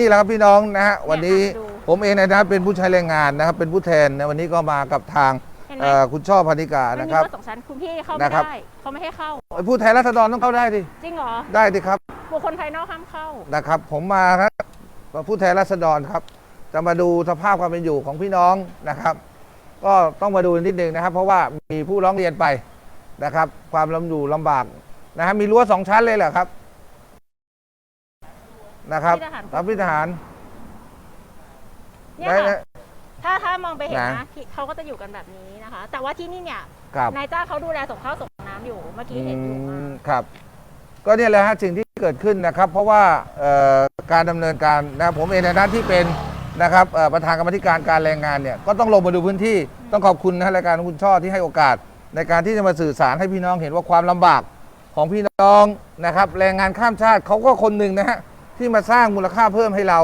นี่แหละครับพี่น้องนะฮะวันนี้ดูผมเองในฐานะเป็นผู้ใช้แรงงานนะครับ เป็นผู้แทนในวันนี้ก็มากับทางเห็นไหม เอ่อคุณช่อพนิกามันนะมีครับรั้วสองชั้นคุณพี่เข้าไม่นะครับ ได้เขาไม่ให้เข้า ผู้แทนรัษฎรต้องเข้าได้ดิจริงเหรอได้ดิครับบุคคลภายนอกห้ามเข้า นะครับ ผมมาครับผู้แทนรัษฎรครับ จะมาดูสภาพความเป็นอยู่ของพี่น้องนะครับ ก็ต้องมาดูนิดนึงนะครับ เพราะว่ามีผู้ร้องเรียนไปนะครับ ความลำอยู่ลำบากนะฮะมีรั้วสองชั้นเลยเหรอครับ นะครับพี่ทหาร รับพี่ทหารเนี่ยได้ค่ะได้ถ้าถ้ามองไปเห็นนะนะที่เขาก็จะอยู่กันแบบนี้นะคะ แต่ว่าที่นี่เนี่ยครับ นายจ้างเขาดูแลส่งข้าวส่งน้ำอยู่เมื่อกี้เห็นอยู่อืมามครับ ก็เนี่ยแหละฮะสิ่งที่เกิดขึ้นนะครับ เพราะว่าเอ่อการดำเนินการนะครับผมเองในฐานะที่เป็นนะครับเอ่อประธานกรรมาธิการการแรงงานเนี่ยก็ต้องลงมาดูพื้นที่ต้องขอบคุณนะฮะรายการของคุณช่อที่ให้โอกาส ในการที่จะมาสื่อสารให้พี่น้องเห็นว่าความลำบากของพี่น้องนะครับ แรงงานข้ามชาติเขาก็คนหนึ่งนะฮะ ที่มาสร้างมูลค่าเพิ่มให้เรา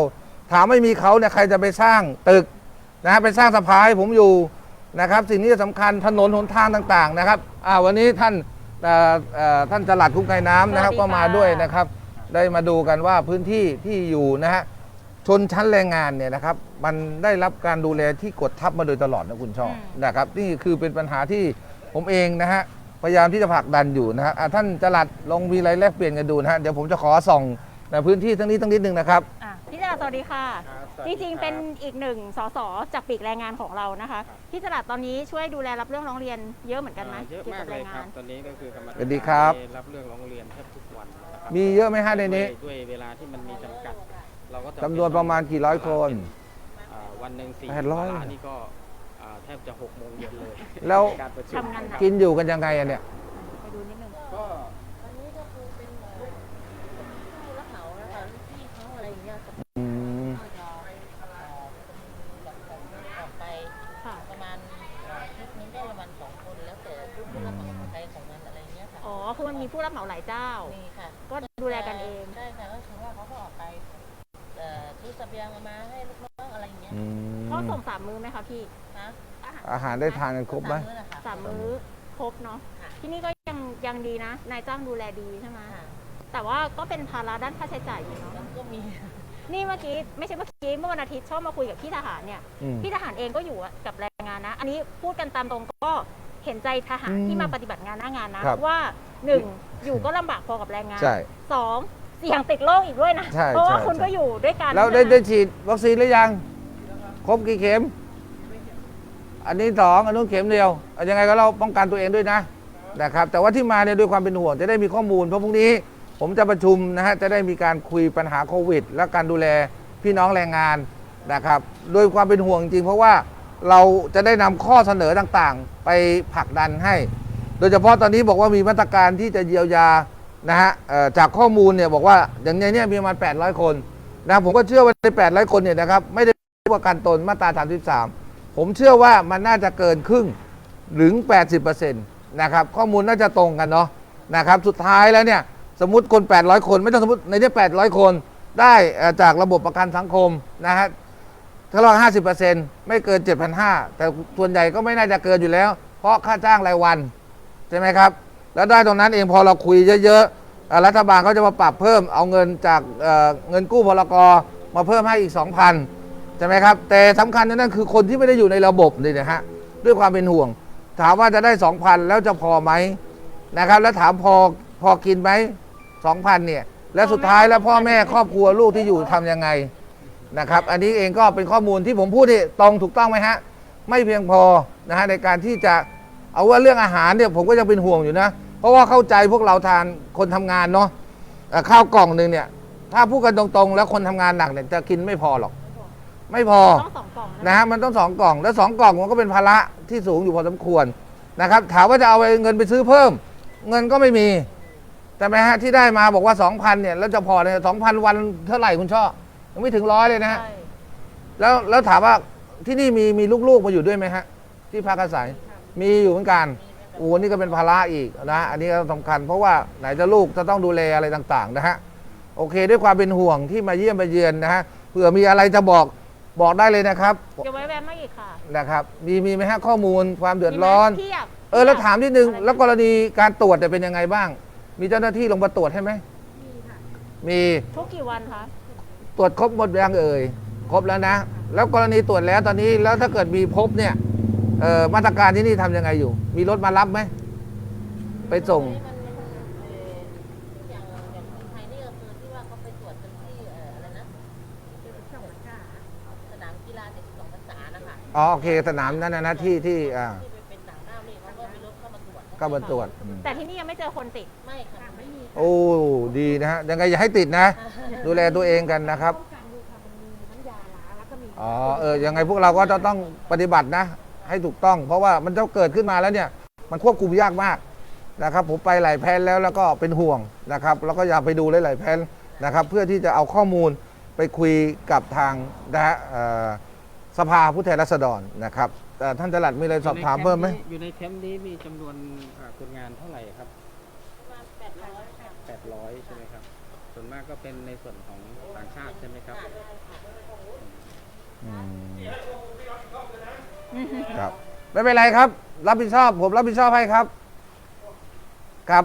ถามไม่มีเขาเนี่ยใครจะไปสร้างตึกนะฮะไปสร้างสะพานให้ผมอยู่นะครับ สิ่งที่สำคัญถนนหนทางต่างๆนะครับอ่าวันนี้ท่านเอ่อเอ่อท่านจลัดคุ้มไก่น้ำนะครับสวัสดีก็มาค่ะด้วยนะครับ ได้มาดูกันว่าพื้นที่ที่อยู่นะฮะชนชั้นแรงงานเนี่ยนะครับมันได้รับการดูแลที่กดทับมาโดยตลอดนะคุณช่อนะครับนี่คือเป็นปัญหาที่ผมเองนะฮะพยายามที่จะผลักดันอยู่นะฮะอะท่านจลัดลองมีอะไรแลกเปลี่ยนกันดูนะฮะเดี๋ยวผมจะขอส่อง ในพื้นที่ทั้งนี้ทั้งนิดนึงนะครับ อะพี่จรัสสวัสดีค่ะ จริงๆ เป็นอีกหนึ่งสสจากปีกแรงงานของเรานะคะ พี่จรัสตอนนี้ช่วยดูแลรับเรื่องร้องเรียนเยอะเหมือนกันไหมเยอะเกี่ยวมากกับเลแรยงคงารับนตอนนี้ก็คือกรรมสวัสดีครับ ได้รับเรื่องร้องเรียนแทบทุกวันนะครับมีเยอะไหมฮะในนี้ด้วยด้วยเวลาที่มันมีจำกัด เราก็จำนวนประมาณกี่ร้อยคน อ่าวันหนึ่งสี่แปดร้อย วาะนี่ก็อ่าแทบจะหกโมงเย็นเลยแล้วในการประชุมทำงานหนักกินอยู่กันยังไงอะเนี่ย ไปดูนิดนึง ก็ ผู้รับเหมานะคะพี่เขาอะไรอย่างเงี้ย อืม ก็จะออกไป ค่ะ ประมาณทริปนึงก็ประมาณสองคนแล้วแต่ผู้รับเหมาของใครของมันอะไรอย่างเงี้ยค่ะ อ๋อ คือ มันมีผู้รับเหมาหลายเจ้า มีค่ะก็ดูแลกันเอง ใช่ค่ะก็คือว่าเขาก็ออกไปเอ่อซื้อเสบียงมาให้ลูกน้องอะไรอย่างเงี้ยอืมเขาส่งสามมื้อไหมคะพี่นะอาหารอาหารได้ทานกันครบไหมสามื้อนะคะ สามมื้อครบเนาะค่ะ ที่นี่ก็ยังยังดีนะ นายจ้างดูแลดีใช่ไหมค่ะแต่ว่าก็เป็นภาระด้านค่าใช้จ่ายอยู่เนาะ มันก็มี นี่เมื่อกี้ไม่ใช่เมื่อกี้เมื่อวันอาทิตย์ชอบมาคุยกับพี่ทหารเนี่ยอืม พี่ทหารเองก็อยู่กับแรงงานนะ อันนี้พูดกันตามตรงก็เห็นใจทหารอืมที่มาปฏิบัติงานหน้างานนะครับ ว่า หนึ่งอยู่ก็ลำบากพอกับแรงงานใช่ สองเสี่ยงติดโรคอีกด้วยนะ ใช่เพราะว่าใช่คุณใช่ ก็อยู่ด้วยกันแล้วได้ใช่หมได้ฉีดวัคซีนหรือยัง ครบกี่เข็ม อันนี้สองอันนู้นเข็มเดียวเอายังไงก็เราป้องกันตัวเองด้วยนะนะครับ แต่ว่าที่มาเนี่ยด้วยความเป็นห่วงจะได้มีข้อมูลเพราะพรุ่งนี้ ผมจะประชุมนะฮะจะได้มีการคุยปัญหาโควิด และการดูแลพี่น้องแรงงานนะครับโดยความเป็นห่วงจริงๆเพราะว่าเราจะได้นำข้อเสนอต่างๆ ไปผลักดันให้ โดยเฉพาะตอนนี้บอกว่ามีมาตรการที่จะเยียวยานะฮะจากข้อมูลเนี่ยบอกว่าอย่างในเนี้มีประมาณ 800 คนนะผมก็เชื่อว่าใน 800 คนเนี่ยนะครับไม่ได้ประกันตนมาตรา 33 ผมเชื่อว่ามันน่าจะเกินครึ่งถึง 80%นะครับข้อมูลน่าจะตรงกันเนาะนะครับสุดท้ายแล้วเนี่ยสมมติคน 800 คนไม่ต้องสมมติในนี้800 คนได้จากระบบประกันสังคมนะฮะถ้าเราห้าสิบเปอร์เซ็นต์ไม่เกินเจ็ดพันห้าแต่ส่วนใหญ่ก็ไม่น่าจะเกินอยู่แล้ว เพราะค่าจ้างรายวัน ใช่ไหมครับ แล้วได้ตรงนั้นเองพอเราคุยเยอะๆรัฐบาลเขาจะมาปรับเพิ่มเอาเงินจากเเงินกู้พลกรมาเพิ่มให้อีก 2,000ใช่ไหมครับ แต่สำคัญนั่นคือคนที่ไม่ได้อยู่ในระบบนี่นะฮะด้วยความเป็นห่วง ถามว่าจะได้ 2,000 แล้วจะพอไหมนะครับ แล้วถามพอพอกินไหม2,000เนี่ยแล้วสุดท้ายแล้วพ่อแม่ครอบครัวลูกที่อยู่ทำยังไงนะครับ อันนี้เองก็เป็นข้อมูลที่ผมพูดนี่ตรงถูกต้องไหมฮะ ไม่เพียงพอนะฮะในการที่จะ เอาว่าเรื่องอาหารเนี่ยผมก็ยังเป็นห่วงอยู่นะ เพราะว่าเข้าใจพวกเราทานคนทำงานเนาะเอ่อข้าวกล่องหนึ่งเนี่ย ถ้าพูดกันตรงๆ แล้วคนทำงานหนักเนี่ยจะกินไม่พอหรอก ไม่พอต้องสองกล่องนะฮะมันต้องสองกล่องแล้วสองกล่องมันก็เป็นภาระที่สูงอยู่พอสมควรนะครับ ถามว่าจะเอาเงินไปซื้อเพิ่ม เงินก็ไม่มีแต่ไหมฮะที่ได้มาบอกว่า2,000เนี่ยแล้วจะพอเนี่ยสองพันวันเท่าไหร่คุณช่อยังไม่ถึงร้อยเลยนะฮะใช่แล้วแล้วถามว่าที่นี่มีมีลูกๆมาอยู่ด้วยไหมฮะ ที่พักอาศัย มีอยู่เหมือนกันโอ้โหนี่ก็เป็นภาระอีกนะอันนี้ก็สำคัญเพราะว่าไหนจะลูกจะต้องดูแลอะไรต่างๆนะฮะโอเค ด้วยความเป็นห่วงที่มาเยี่ยมมาเยือนนะฮะเผื่อมีอะไรจะบอกบอกได้เลยนะครับเดี๋ยวไว้แวะมาอีกค่ะนะครับ มีมีไหมฮะข้อมูลความเดือดร้อน มีไหมที่อยากเออแล้วถามนิดนึงอะไรแล้วกรณีการตรวจเนี่ยเป็นยังไงบ้าง มีเจ้าหน้าที่ลงมาตรวจให้ไหมมีทุกกี่วันคะตรวจครบหมดยังเอ่ยครบแล้วนะ แล้วกรณีตรวจแล้วตอนนี้แล้วถ้าเกิดมีพบเนี่ย เอ่อมาตรการที่นี่ทำยังไงอยู่ มีรถมารับไหม ไปส่งมันเอ่ออย่างอย่างคนไทยนี่ก็คือที่ว่าเขาไปตรวจกันที่เอ่ออะไรนะสนามกีฬา72พรรษานะคะอ๋อโอเคสนามนั้นนะนะที่ที่อ่าที่ไปเป็นต่างด้าวนี่เขาก็มีรถเข้ามาตรวจก็มาตรวจอืมแต่ที่นี่ยังไม่เจอคนติด ไม่ค่ะไม่มีโอ้ดีนะฮะยังไงอย่าให้ติดนะ ดูแลตัวเองกันนะครับ อ๋อเออยังไงพวกเราก็จะต้องปฏิบัตินะ ให้ถูกต้อง เพราะว่ามันจะเกิดขึ้นมาแล้วเนี่ยมันควบคุมยากมากนะครับ ผมไปหลายแพนแล้วแล้วก็เป็นห่วงนะครับ แล้วก็อยากไปดูหลายๆแพนนะครับ เพื่อที่จะเอาข้อมูลไปคุยกับทางนะฮะเอ่อสภาผู้แทนราษฎรนะครับแต่ท่านจรัดมีอะไรสอบถามเพิ่มไหม อยู่ในแคมป์นี้มีจำนวนอ่าคนงานเท่าไหร่ครับประมาณ800ค่ะ800 ใช่ไหมครับ ส่วนมากก็เป็นในส่วนของต่างชาติใช่ไหมครับอืม ครับ ไม่เป็นไรครับ รับผิดชอบ ผมรับผิดชอบให้ครับ ครับ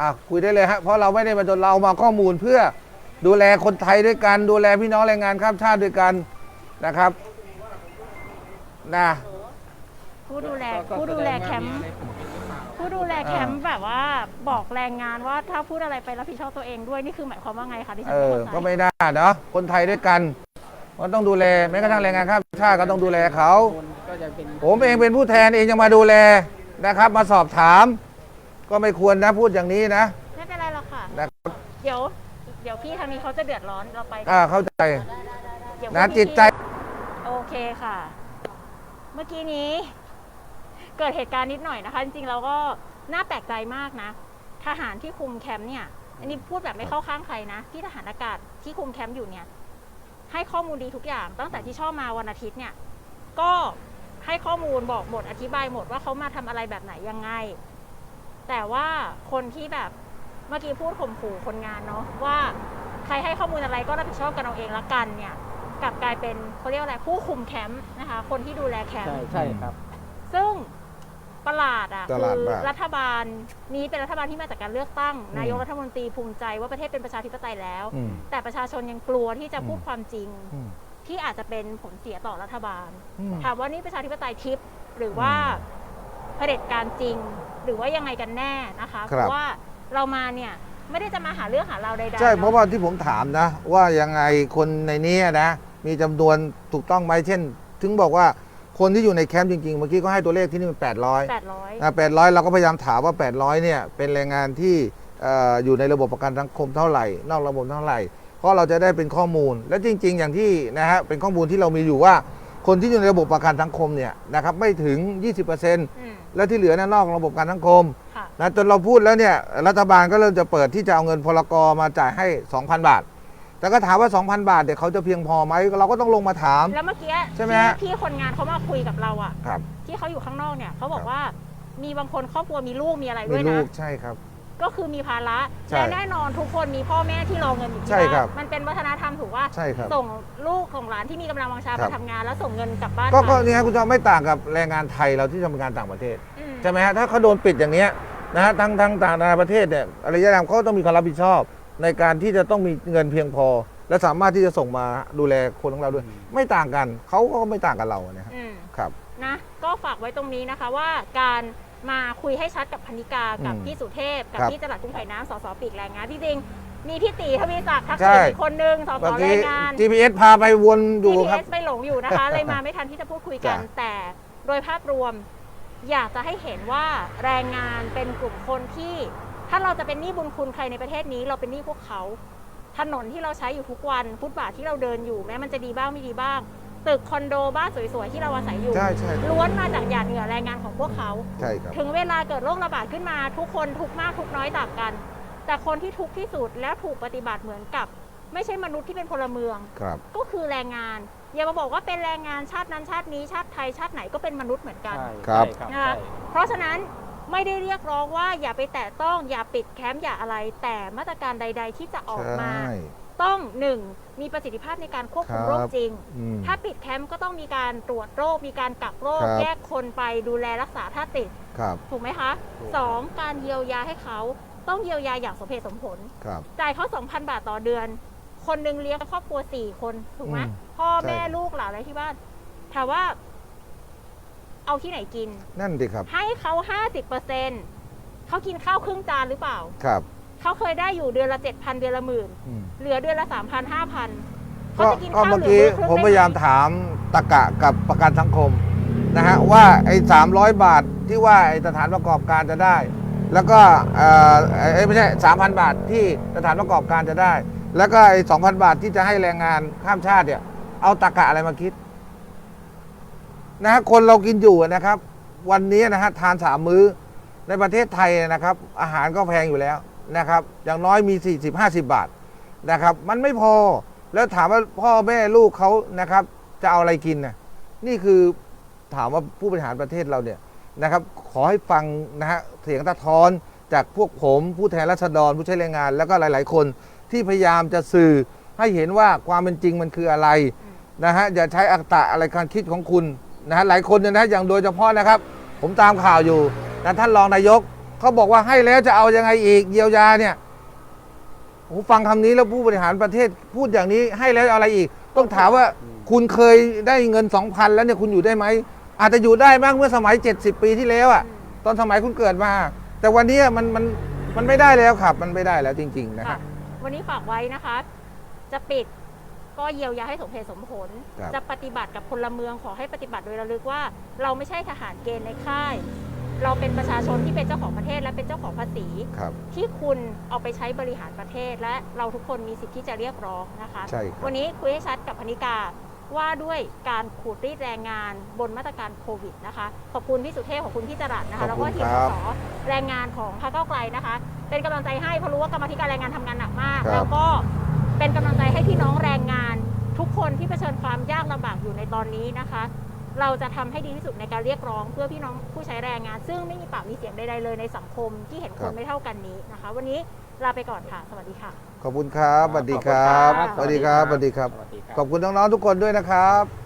อะคุยได้เลยฮะเพราะเราไม่ได้มาจนเรามาข้อมูลเพื่อดูแลคนไทยด้วยกัน ดูแลพี่น้องแรงงานข้ามชาติด้วยกันนะครับนะผู้ดูแลก็ผู้แสดูดแลงแคว่ามป์อะไรปกปิดหรือเปล่าผู้ดูแลแคมป์แบบว่าบอกแรงงานว่าถ้าพูดอะไรไปรับผิดชอบตัวเองด้วยนี่คือหมายความว่าไงคะที่ฉัเอนไม่อเข้าใจ ก็ไม่ได้เนาะคนไทยด้วยกัน ก็ต้องดูแลแม้กระทั่งแรงงานข้ามชาติก็ต้องดูแลเขา คนก็จะเป็นผมเองเป็นผู้แทนเองจะมาดูแลนะครับ มาสอบถาม ก็ไม่ควรนะพูดอย่างนี้นะไม่เป็นไรหรอกค่ะ นะครับเดี๋ยว เดี๋ยวพี่ทางนี้เขาจะเดือดร้อนเราไปอ่าเข้าใจเดี๋ยวนะพรุ่งจิตใจ โอเคค่ะ เมื่อกี้นี้ เกิดเหตุการณ์นิดหน่อยนะคะ จริงๆเราก็น่าแปลกใจมากนะ ทหารที่คุมแคมป์เนี่ย อันนี้พูดแบบไม่เข้าข้างใครนะที่ทหารอากาศที่คุมแคมป์อยู่เนี่ย ให้ข้อมูลดีทุกอย่าง ตั้งแต่ที่ชอบมาวันอาทิตย์เนี่ยก็ให้ข้อมูลบอกหมดอธิบายหมดว่าเขามาทำอะไรแบบไหนยังไง แต่ว่าคนที่แบบเมื่อกี้พูดข่มขู่คนงานเนาะว่าใครให้ข้อมูลอะไรก็รับผิดชอบกันเอาเองละกันเนี่ยกลับกลายเป็นเขาเรียกว่าอะไรผู้คุมแคมป์นะคะ คนที่ดูแลแคมใช่ป์ใช่ครับ ซึ่ง ประหลาดอะประคืหลาดอมาก รัฐบาลนี้เป็นรัฐบาลที่มาจากการเลือกตั้งอืมนายกรัฐมนตรีภูมิใจว่าประเทศเป็นประชาธิปไตยแล้ว อืม แต่ประชาชนยังกลัวที่จะพูดอืมความจริง อืม ที่อาจจะเป็นผลเสียต่อรัฐบาล อืม ถามว่านี่ประชาธิปไตยทิพย์หรือว่าเผด็จการจริง หรือว่ายังไงกันแน่นะคะครับ เพราะว่าเรามาเนี่ยไม่ได้จะมาหาเรื่องหาเราวใดๆใช่นอเพราะว่าที่ผมถามนะ ว่ายังไงคนในนี้นะ มีจำนวนถูกต้องไหมเช่น ถึงบอกว่า คนที่อยู่ในแคมป์จริงๆ เมื่อกี้ก็ให้ตัวเลขที่นี่มัน800แปดร้อยนะ800 เราก็พยายามถามว่า 800 เนี่ย เป็นแรงงานที่เอ่ออยู่ในระบบประกันสังคมเท่าไหร่ นอกระบบเท่าไหร่ เพราะเราจะได้เป็นข้อมูล และจริง ๆ อย่างที่นะฮะ เป็นข้อมูลที่เรามีอยู่ว่า คนที่อยู่ในระบบประกันสังคมเนี่ยนะครับไม่ถึง20%อืมและที่เหลือเนยนอกระบบประกันสังคมค่ะนะจนเราพูดแล้วเนี่ยรัฐบาลก็เริ่มจะเปิดที่จะเอาเงินพลกรมาจ่ายให้ 2,000 บาท แต่ก็ถามว่า 2,000 บาทเดี๋ยวเขาจะเพียงพอไหมเราก็ต้องลงมาถาม แล้วเมื่อกี้ใช่ไหมที่ฮะที่คนงานเขามาคุยกับเราอะครับ ที่เขาอยู่ข้างนอกเนี่ยเขาบอคกรับ ว่า มีบางคนครอบครัวมีลูกมีอะไรมีด้วยลูนะ กใช่ครับ ก็คือมีภาระใช่และแน่นอนทุกคนมีพ่อแม่ที่รอเงินอยู่ที่ใช่ครับ้าบนมันเป็นวัฒนธรรมถูกว่า ใช่ครับ ส่งลูกของหลานที่มีกำลังวังชาครัมาบทำงาน แล้วส่งเงินกลับบ้านก็ไปก็นี่ฮะคุณจอมไม่ต่างกับแรงงานไทยเราที่ทำงานต่างประเทศ อืม ใช่ไหมฮะถ้าเขาโดนปิดอย่างเนี้ยนะฮะทั้งทั้งต่างนานาประเทศเนี่ยอะไรอย่างเงี้ยเขาต้องมีความรับผิดชอบ ในการที่จะต้องมีเงินเพียงพอ และสามารถที่จะส่งมาดูแลคนของเราด้วยอืมไม่ต่างกันเขาก็ไม่ต่างกับเรานะครับอืมครับ นะก็ฝากไว้ตรงนี้นะคะว่าการมาคุยให้ชัดกับพนิกากับอืมพี่สุเทพ กับครับพี่จรัสกุ้งไผ่น้ำสสปีกแรงงานจริงๆมีพี่ตีทวีศักดิ์ทักใช่ ษิณอีกคนนึงสสเมื่อแรกี้ งงาน GPS พาไปวนอยู่ครับ GPS ไปหลงอยู่นะคะ เลยมาไม่ทันที่จะพูดคุยกัน จ้ะ แต่โดยภาพรวมอยากจะให้เห็นว่าแรงงานเป็นกลุ่มคนที่ ถ้าเราจะเป็นหนี้บุญคุณใครในประเทศนี้ เราเป็นหนี้พวกเขา ถนนที่เราใช้อยู่ทุกวันฟุตบาทที่เราเดินอยู่แม้มันจะดีบ้างไม่ดีบ้าง ตึกคอนโดบ้านสวยๆที่เราอาศัยอยู่ ใช่ใช่ล้วนมาจากหยาดเหงื่อแรงงานของพวกเขา ใช่ครับถึงเวลาเกิดโรคระบาดขึ้นมา ทุกคนทุกข์มากทุกข์น้อยต่างกัน แต่คนที่ทุกข์ที่สุดแล้วถูกปฏิบัติเหมือนกับ ไม่ใช่มนุษย์ที่เป็นพลเมือง ครับ ก็คือแรงงานอย่ามาบอกว่าเป็นแรงงานชาตินั้นชาตินี้ชาติไทยชาติไหนก็เป็นมนุษย์เหมือนกัน ใช่ครับ ใช่ครับ นะคะใช่เพราะฉะนั้น ไม่ได้เรียกร้องว่าอย่าไปแตะต้องอย่าปิดแคมป์อย่าอะไร แต่มาตรการใด ๆ ที่จะออกมา ใช่ ต้องหนึ่งมีประสิทธิภาพในการควบคุมครับโรคจริง อืมถ้าปิดแคมป์ก็ต้องมีการตรวจโรค มีการกักโรค ครับ แยกคนไปดูแลรักษาถ้าติด ครับถูกไหมคะถูก สองการเยียวยาให้เขาต้องเยียวยาอย่างสมเหตุสมผล ครับ จ่ายเขา2,000 บาทต่อเดือน คนหนึ่งเลี้ยงครอบครัวสี่คน ถูกไหมอืมพ่อใช่แม่ลูกหลานอะไรที่บ้านถามว่า เอาที่ไหนกิน นั่นดิครับ ให้เขาห้าสิบเปอร์เซ็นเขากินข้าวครึ่งจานหรือเปล่า ครับ เขาเคยได้อยู่เดือนละเจ็ดพันเดือนละหมื่นอืม เหลือเดือนละสามพันห้าพันเขาก็จะกินก็ข้าวเมื่อเหลือกี้มื้อครึ่งผมได้พยายามไหถามตะกะกับประกันสังคมนะฮะว่าไอ้สามร้อยบาทที่ว่าไอ้สถานประกอบการจะได้ แล้วก็เอ่อไอ้ไม่ใช่สามพันบาทที่สถานประกอบการจะได้ แล้วก็ไอ้สองพันบาทที่จะให้แรงงานข้ามชาติเนี่ยเอาตะกะอะไรมาคิด นะฮะคนเรากินอยู่นะครับ วันนี้นะฮะทานสามมื้อในประเทศไทยนะครับ อาหารก็แพงอยู่แล้วนะครับ อย่างน้อยมี 40 50 บาทนะครับ มันไม่พอแล้วถามว่าพ่อแม่ลูกเขานะครับ จะเอาอะไรกินนะนี่คือถามว่าผู้บริหารประเทศเราเนี่ยนะครับ ขอให้ฟังนะฮะเสียงตะท้อนจากพวกผมผู้แทนรัษฎรผู้ใช้แรงงาน แล้วก็หลาย ๆ คนที่พยายามจะสื่อให้เห็นว่าความเป็นจริงมันคืออะไรนะฮะอย่าใช้อัตตะอะไรการคิดของคุณ นะฮะหลายคนเนี่ยนะอย่างโดยเฉพาะนะครับ ผมตามข่าวอยู่นะท่านรองนายกเขาบอกว่าให้แล้วจะเอายังไงอีกเยียวยาเนี่ยผมฟังคำนี้แล้วผู้บริหารประเทศพูดอย่างนี้ให้แล้วอาอะไรอีก ต้องถามว่าคุณเคยได้เงิน2,000แล้วเนี่ยคุณอยู่ได้ไหมอาจจะอยู่ได้บ้างเมื่อสมัย 70 ปีที่แล้วอะตอนสมัยคุณเกิดมา แต่วันนี้มันมันมันไม่ได้แล้วครับ มันไม่ได้แล้วจริง ๆ นะครับวันนี้ฝากไว้นะคะ จะปิด ก็เยียวยาให้สมเหตุสมผล ครับ จะปฏิบัติกับพลเมืองขอให้ปฏิบัติโดยระลึกว่า เราไม่ใช่ทหารเกณฑ์ในค่าย เราเป็นประชาชนที่เป็นเจ้าของประเทศและเป็นเจ้าของภาษี ครับ ที่คุณเอาไปใช้บริหารประเทศ และเราทุกคนมีสิทธิ์ที่จะเรียกร้องนะคะ ใช่ครับ วันนี้คุยให้ชัดกับพนิกาว่าด้วยการขูดรีดแรงงานบนมาตรการโควิดนะคะ ขอบคุณพี่สุเทพขอบคุณพี่จรัสนะคะแล้วก็ทีมสสแรงงานของพรรคเก้าวไกลนะคะ เป็นกำลังใจให้เพราะรู้ว่ากรรมาธิการแรงงานทำงานหนักมาก ครับแล้วก็ เป็นกำลังใจให้พี่น้องแรงงาน ทุกคนที่เผชิญความยากลำบากอยู่ในตอนนี้นะคะ เราจะทำให้ดีที่สุดในการเรียกร้อง เพื่อพี่น้องผู้ใช้แรงงาน ซึ่งไม่มีปากมีเสียงใดๆเลยในสังคมที่เห็นคนไม่เท่ากันนี้นะคะ วันนี้ลาไปก่อนค่ะ สวัสดีค่ะ ขอบคุณครับสวัสดีครับขอบคุณครับ สวัสดีครับสวัสดีครับ สวัสดีครับ ขอบคุณน้องๆทุกคนด้วยนะครับ